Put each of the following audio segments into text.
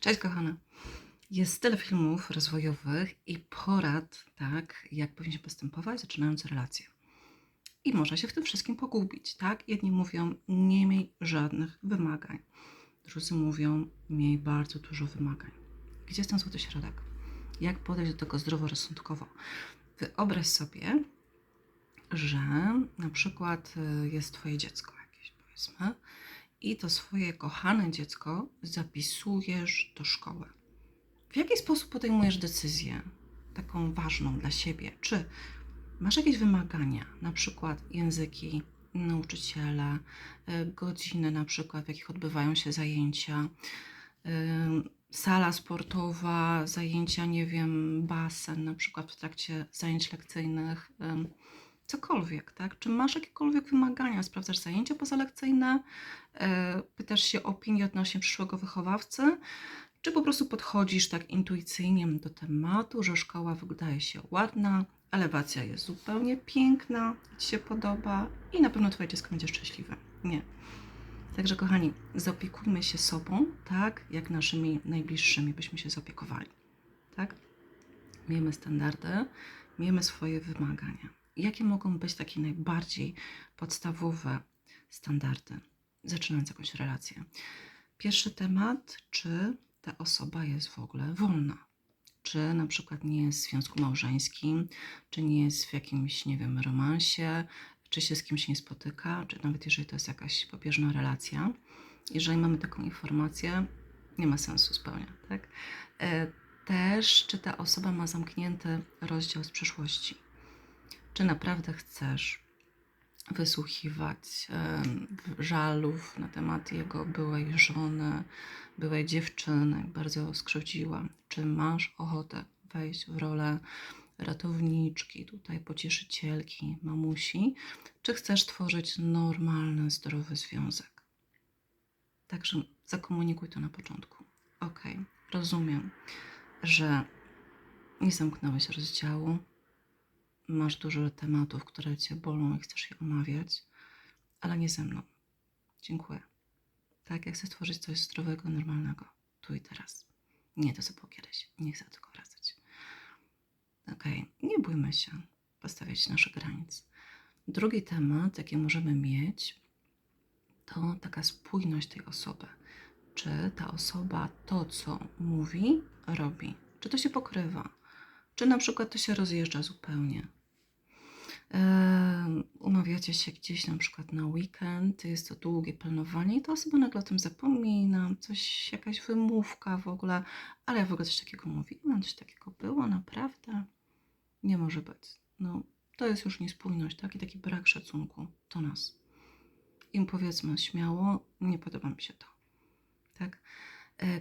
Cześć kochane. Jest tyle filmów rozwojowych i porad, tak, jak powinien postępować, zaczynając relacje. I można się w tym wszystkim pogubić, tak? Jedni mówią, nie miej żadnych wymagań. Drudzy mówią, miej bardzo dużo wymagań. Gdzie jest ten złoty środek? Jak podejść do tego zdroworozsądkowo? Wyobraź sobie, że na przykład y, jest Twoje dziecko jakieś, powiedzmy, i to swoje kochane dziecko zapisujesz do szkoły. W jaki sposób podejmujesz decyzję taką ważną dla siebie? Czy masz jakieś wymagania, na przykład języki, nauczyciele, y, godziny, na przykład, w jakich odbywają się zajęcia, y, sala sportowa, zajęcia, nie wiem, basen, na przykład w trakcie zajęć lekcyjnych, ym, cokolwiek, tak? Czy masz jakiekolwiek wymagania? Sprawdzasz zajęcia pozalekcyjne? E, Pytasz się o opinię odnośnie przyszłego wychowawcy? Czy po prostu podchodzisz tak intuicyjnie do tematu, że szkoła wydaje się ładna, elewacja jest zupełnie piękna, Ci się podoba i na pewno Twoje dziecko będzie szczęśliwe? Nie. Także kochani, zaopiekujmy się sobą tak, jak naszymi najbliższymi byśmy się zaopiekowali. Tak? Miejmy standardy, miejmy swoje wymagania. Jakie mogą być takie najbardziej podstawowe standardy, zaczynając jakąś relację? Pierwszy temat, czy ta osoba jest w ogóle wolna? Czy na przykład nie jest w związku małżeńskim, czy nie jest w jakimś, nie wiem, romansie, czy się z kimś nie spotyka, czy nawet jeżeli to jest jakaś pobieżna relacja. Jeżeli mamy taką informację, nie ma sensu zupełnie, tak? E, Też, czy ta osoba ma zamknięty rozdział z przeszłości. Czy naprawdę chcesz wysłuchiwać żalów na temat jego byłej żony, byłej dziewczyny, jak bardzo skrzywdziła? Czy masz ochotę wejść w rolę ratowniczki, tutaj pocieszycielki, mamusi? Czy chcesz tworzyć normalny, zdrowy związek? Także zakomunikuj to na początku. Ok, rozumiem, że nie zamknąłeś rozdziału, masz dużo tematów, które cię bolą i chcesz je omawiać, ale nie ze mną. Dziękuję. Tak, jak chcę stworzyć coś zdrowego, normalnego, tu i teraz. Nie to, co było kiedyś. Nie chcę do tego wracać. Okej, nie bójmy się postawiać naszych granic. Drugi temat, jaki możemy mieć, to taka spójność tej osoby. Czy ta osoba to, co mówi, robi? Czy to się pokrywa? Czy na przykład to się rozjeżdża zupełnie? Umawiacie się gdzieś na przykład na weekend, jest to długie planowanie i ta osoba nagle o tym zapomina, coś, jakaś wymówka w ogóle, ale ja w ogóle coś takiego mówiłam, coś takiego było, naprawdę? Nie może być. No, to jest już niespójność, tak? I taki brak szacunku do nas. Im powiedzmy śmiało, nie podoba mi się to. Tak? E,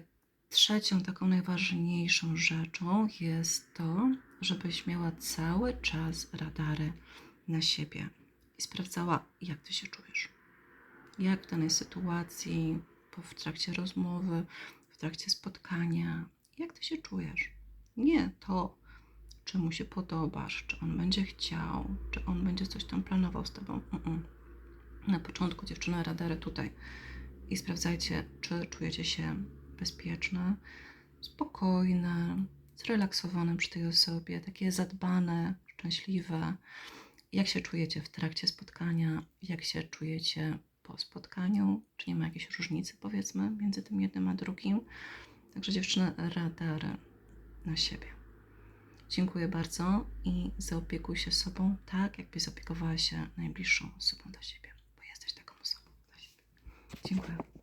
Trzecią, taką najważniejszą rzeczą jest to, żebyś miała cały czas radary na siebie i sprawdzała, jak ty się czujesz. Jak w danej sytuacji, w trakcie rozmowy, w trakcie spotkania, jak ty się czujesz. Nie to, czy mu się podobasz, czy on będzie chciał, czy on będzie coś tam planował z tobą. Na początku dziewczyna radary tutaj i sprawdzajcie, czy czujecie się bezpieczne, spokojne, zrelaksowane przy tej osobie, takie zadbane, szczęśliwe. Jak się czujecie w trakcie spotkania, jak się czujecie po spotkaniu, czy nie ma jakiejś różnicy, powiedzmy, między tym jednym a drugim. Także dziewczyny, radary na siebie. Dziękuję bardzo i zaopiekuj się sobą tak, jakbyś zaopiekowała się najbliższą osobą dla siebie, bo jesteś taką osobą dla siebie. Dziękuję.